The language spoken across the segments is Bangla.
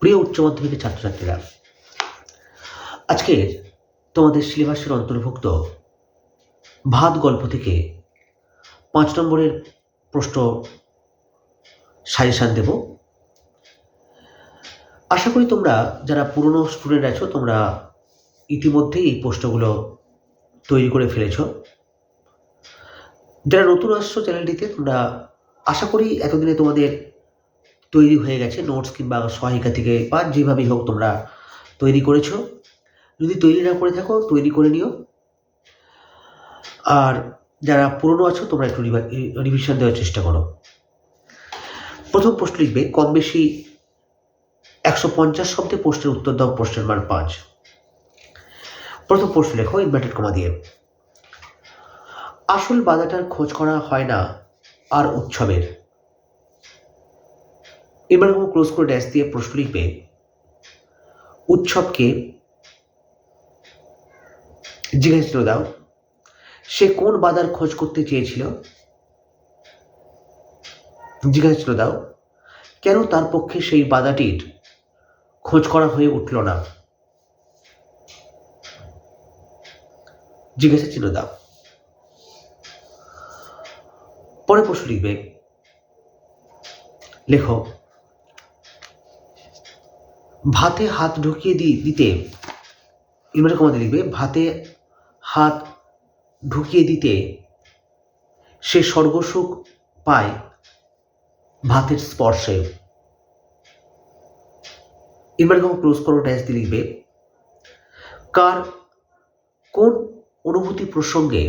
প্রিয় উচ্চ মাধ্যমিকের ছাত্রছাত্রীরা, আজকে তোমাদের সিলেবাসের অন্তর্ভুক্ত ভাত গল্প থেকে পাঁচ নম্বরের প্রশ্ন সাজেশান দেব। আশা করি তোমরা যারা পুরনো স্টুডেন্ট আছো, তোমরা ইতিমধ্যেই এই প্রশ্নগুলো তৈরি করে ফেলেছ। যারা নতুন আসছো চ্যানেলটিতে, তোমরা আশা করি এতদিনে তোমাদের তৈরি হয়ে গেছে নোটস কিংবা সহায়িকা থেকে বা যেভাবেই হোক তোমরা তৈরি করেছ। যদি তৈরি না করে থাকো, তৈরি করে নিও। আর যারা পুরনো আছো, তোমরা একটু রিভিশন দেওয়ার চেষ্টা করো। প্রথম প্রশ্ন লিখবে, কম বেশি একশো পঞ্চাশ শব্দে প্রশ্নের উত্তর দাও, প্রশ্নের মান পাঁচ। প্রথম প্রশ্ন লেখো ইনভার্টেড কমা দিয়ে। আসল বাধাটার খোঁজ করা হয় না আর উৎসবের। এবার কোনো ক্লোজ করে ড্যাশ দিয়ে প্রশ্ন লিখবে, উৎসবকে জিজ্ঞাসা দাও, সে কোন বাধার খোঁজ করতে চেয়েছিল? জিজ্ঞাসা দাও, কেন তার পক্ষে সেই বাধাটির খোঁজ করা হয়ে উঠল না? জিজ্ঞাসা ছিল দাও। পরে প্রশ্ন লিখবে, লেখো ভাতে হাত ঢুকিয়ে দিতে ইমেল কমাতে লিখবে, ভাতে হাত ঢুকিয়ে দিতে সে স্বর্গসুখ পায় ভাতের স্পর্শে। ইমেল কমা ক্লোজ করো, ড্যাশ দিয়ে লিখবে, কার কোন অনুভূতি প্রসঙ্গে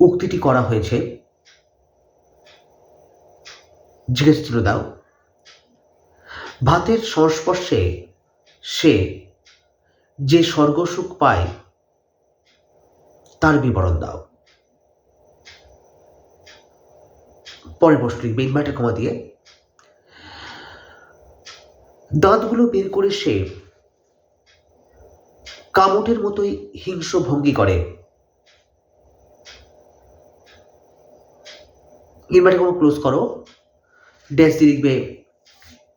উক্তিটি করা হয়েছে? জিজ্ঞেস ছিল দাও। ভাতের সংস্পর্শে সে যে স্বর্গসুখ পায়, তার বিবরণ দাও। পরে প্রশ্ন লিখবে ইনভার্টার কমা দিয়ে, দাঁতগুলো বের করে সে কামটের মতোই হিংস্র ভঙ্গি করে। ইনভার্টার কমা ক্লোজ করো। ড্যাশ দিয়ে লিখবে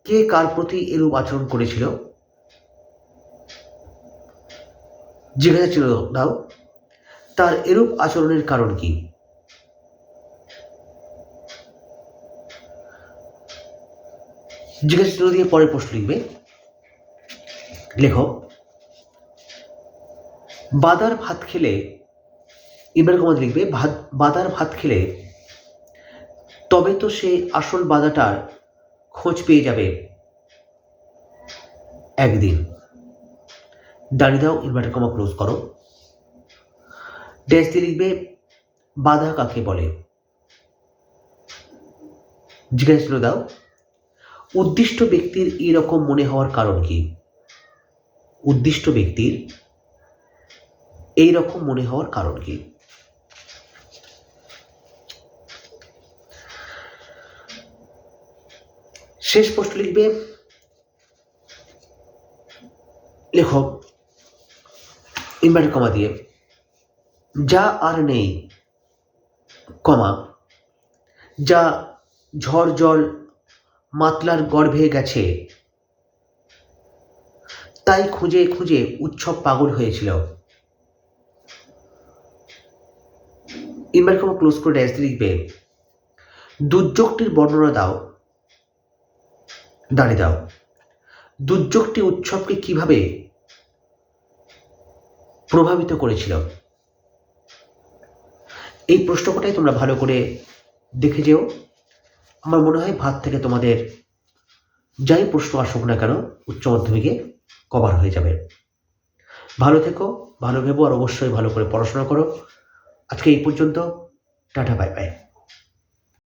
কে কার প্রতি এরূপ আচরণ করেছিল? জিজ্ঞাসা ছিল, দাও, তার এরূপ আচরণের কারণ কি? জিজ্ঞাসা দিয়ে পরে প্রশ্ন লিখবে। লেখক বাদার ভাত খেলে ইমেল কুমার লিখবে, ভাত, বাদার ভাত খেলে, তবে তো সে আসল বাধাটার খোঁজ পেয়ে যাবে একদিন। দাঁড়িয়ে দাও ইনভার্টার কমা ক্লোজ করো। ড্যাশ দিয়ে লিখবে, বাধা কাকে বলে? জিজ্ঞাসা ছিল দাও, উদ্দিষ্ট ব্যক্তির এরকম মনে হওয়ার কারণ কি? উদ্দিষ্ট ব্যক্তির এই রকম মনে হওয়ার কারণ কি? শেষ প্রশ্ন লিখবে। লেখক ইনভার্টার কমা দিয়ে। যা আর নেই, কমা। যা ঝড় জল মাতলার গর্ভে গেছে, তাই খুঁজে খুঁজে উৎসব পাগল হয়েছিল। ইনভার্টার কমা ক্লোজ করে ড্যাশ লিখবে, দুর্যোগটির বর্ণনা দাও। দাঁড়িয়ে দাও। দুর্যোগটি উৎসবকে কীভাবে প্রভাবিত করেছিল? এই প্রশ্ন কটাই তোমরা ভালো করে দেখে যেও। আমার মনে হয় ভাত থেকে তোমাদের যাই প্রশ্ন আসুক না কেন, উচ্চ মাধ্যমিকে কভার হয়ে যাবে। ভালো থেকো, ভালো ভেবো, আর অবশ্যই ভালো করে পড়াশোনা করো। আজকে এই পর্যন্ত। Tata bye bye